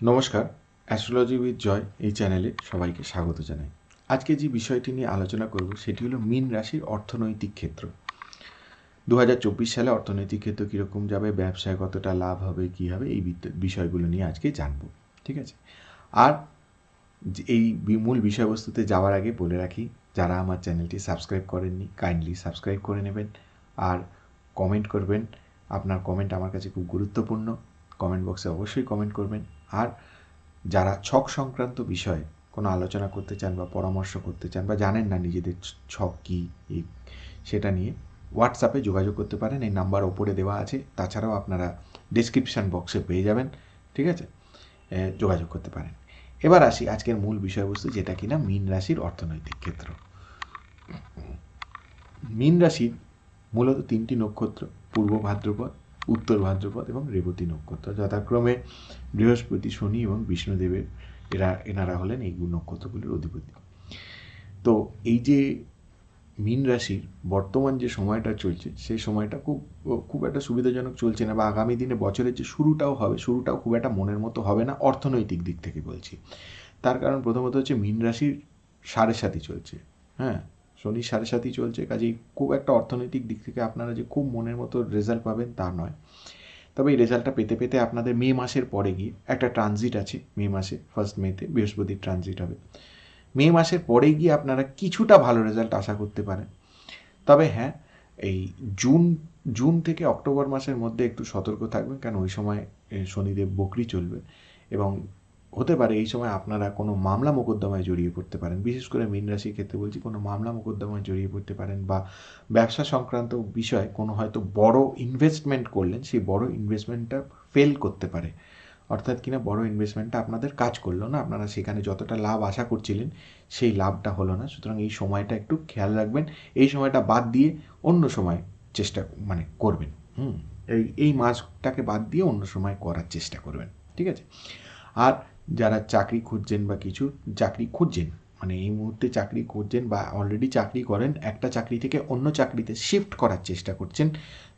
নমস্কার astrology with joy এই চ্যানেলে সবাইকে স্বাগত জানাই। আজকে যে বিষয়টি নিয়ে আলোচনা করব সেটি হলো মীন রাশির অর্থনৈতিক ক্ষেত্র। দু হাজার চব্বিশ সালে অর্থনৈতিক ক্ষেত্র কীরকম যাবে, ব্যবসায় কতটা লাভ হবে, কী হবে, এই বিষয়গুলো নিয়ে আজকে জানব, ঠিক আছে? আর এই মূল বিষয়বস্তুতে যাওয়ার আগে বলে রাখি, যারা আমার চ্যানেলটি সাবস্ক্রাইব করেননি, কাইন্ডলি সাবস্ক্রাইব করে নেবেন। আর কমেন্ট করবেন, আপনার কমেন্ট আমার কাছে খুব গুরুত্বপূর্ণ। কমেন্ট বক্সে অবশ্যই কমেন্ট করবেন। আর যারা ছক সংক্রান্ত বিষয়ে কোনো আলোচনা করতে চান বা পরামর্শ করতে চান বা জানেন না নিজেদের ছক কী সেটা নিয়ে হোয়াটসঅ্যাপে যোগাযোগ করতে পারেন। এই নাম্বার ওপরে দেওয়া আছে। তাছাড়াও আপনারা ডিসক্রিপশান বক্সে পেয়ে যাবেন। ঠিক আছে? যোগাযোগ করতে পারেন। এবার আসি আজকের মূল বিষয়বস্তু যেটা কিনা মীন রাশির অর্থনৈতিক ক্ষেত্র। মীন রাশির মূলত তিনটি নক্ষত্র, পূর্ব ভাদ্রপদ উত্তর ভাদ্রপদ এবং রেবতী নক্ষত্র। যথাক্রমে বৃহস্পতি, শনি এবং বিষ্ণুদেবের এরা, এনারা হলেন এই নক্ষত্রগুলির অধিপতি। তো এই যে মীন রাশির বর্তমান যে সময়টা চলছে, সেই সময়টা খুব খুব একটা সুবিধাজনক চলছে না বা আগামী দিনে বছরের যে শুরুটাও হবে, শুরুটাও খুব একটা মনের মতো হবে না অর্থনৈতিক দিক থেকে বলছি। তার কারণ প্রথমত হচ্ছে মীন রাশির সাড়ে সাথী চলছে হ্যাঁ? শনির সাড়ে সাথী চলছে, কাজেই খুব একটা অর্থনৈতিক দিক থেকে আপনারা যে খুব মনের মতো রেজাল্ট পাবেন তা নয়। তবে এই রেজাল্টটা পেতে পেতে আপনাদের মে মাসের পরে গিয়ে একটা ট্রানজিট আছে, মে মাসে ফার্স্ট মেতে বৃহস্পতির ট্রানজিট হবে। মে মাসের পরে গিয়ে আপনারা কিছুটা ভালো রেজাল্ট আশা করতে পারেন। তবে হ্যাঁ এই জুন জুন থেকে অক্টোবর মাসের মধ্যে একটু সতর্ক থাকবেন কারণ ওই সময় শনিদেব বকরি চলবে এবং হতে পারে এই সময় আপনারা কোনো মামলা মোকদ্দমায় জড়িয়ে পড়তে পারেন। বিশেষ করে মীন রাশির ক্ষেত্রে বলছি, কোনো মামলা মোকদ্দমায় জড়িয়ে পড়তে পারেন বা ব্যবসা সংক্রান্ত বিষয়ে কোনো হয়তো বড় ইনভেস্টমেন্ট করলেন, সেই বড় ইনভেস্টমেন্টটা ফেল করতে পারে। অর্থাৎ কিনা বড় ইনভেস্টমেন্টটা আপনাদের কাজ করল না, আপনারা সেখানে যতটা লাভ আশা করছিলেন, সেই লাভটা হলো না। সুতরাং এই সময়টা একটু খেয়াল রাখবেন, এই সময়টা বাদ দিয়ে অন্য সময় চেষ্টা মানে করবেন, হুম? এই এই মাসটাকে বাদ দিয়ে অন্য সময় করার চেষ্টা করবেন, ঠিক আছে? আর যারা চাকরি খুঁজছেন বা কিছু চাকরি খুঁজছেন মানে এই মুহূর্তে চাকরি করছেন বা অলরেডি চাকরি করেন, একটা চাকরি থেকে অন্য চাকরিতে শিফট করার চেষ্টা করছেন,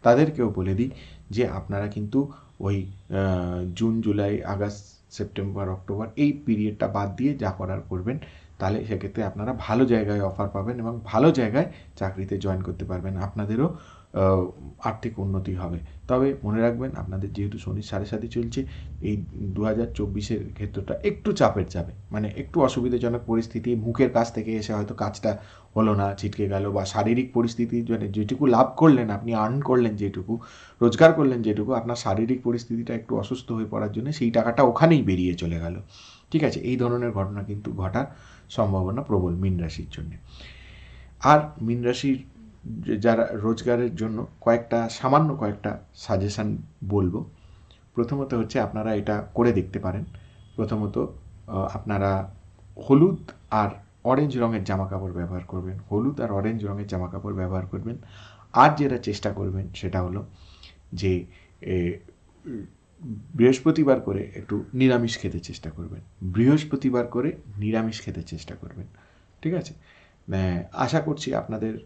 তাদেরকেও বলে দিই যে আপনারা কিন্তু ওই June July August September October এই পিরিয়ডটা বাদ দিয়ে যা করার করবেন, তাহলে সেক্ষেত্রে আপনারা ভালো জায়গায় অফার পাবেন এবং ভালো জায়গায় চাকরিতে জয়েন করতে পারবেন। আপনাদেরও আর্থিক উন্নতি হবে। তবে মনে রাখবেন, আপনাদের যেহেতু শনির সাড়ে সাথে চলছে, এই দু হাজার চব্বিশের ক্ষেত্রটা একটু চাপের যাবে মানে একটু অসুবিধাজনক পরিস্থিতি, মুখের কাছ থেকে এসে হয়তো কাজটা হলো না, ছিটকে গেল বা শারীরিক পরিস্থিতি মানে যেটুকু লাভ করলেন, আপনি আর্ন করলেন যেটুকু, রোজগার করলেন যেটুকু, আপনার শারীরিক পরিস্থিতিটা একটু অসুস্থ হয়ে পড়ার জন্য সেই টাকাটা ওখানেই বেরিয়ে চলে গেল। ঠিক আছে? এই ধরনের ঘটনা কিন্তু ঘটার সম্ভাবনা প্রবল মীন রাশির জন্য। আর মীন রাশির যারা রোজগারের জন্য কয়েকটা, সামান্য কয়েকটা সাজেশান বলব। প্রথমত হচ্ছে আপনারা এটা করে দেখতে পারেন। প্রথমত আপনারা হলুদ আর অরেঞ্জ রঙের জামা কাপড় ব্যবহার করবেন। হলুদ আর অরেঞ্জ রঙের জামা কাপড় ব্যবহার করবেন। আর যেটা চেষ্টা করবেন সেটা হলো যে বৃহস্পতিবার করে একটু নিরামিষ খেতে চেষ্টা করবেন। বৃহস্পতিবার করে নিরামিষ খেতে চেষ্টা করবেন। ঠিক আছে? আশা করছি আপনাদের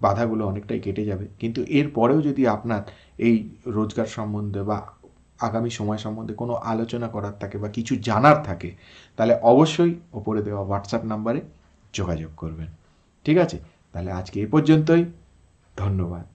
বাধাগুলো অনেকটাই কেটে যাবে। কিন্তু এর পরেও যদি আপনার এই রোজগার সম্বন্ধে বা আগামী সময় সম্বন্ধে কোনো আলোচনা করার থাকে বা কিছু জানার থাকে, তাহলে অবশ্যই ওপরে দেওয়া হোয়াটসঅ্যাপ নাম্বারে যোগাযোগ করবেন। ঠিক আছে? তাহলে আজকে এ পর্যন্তই। ধন্যবাদ।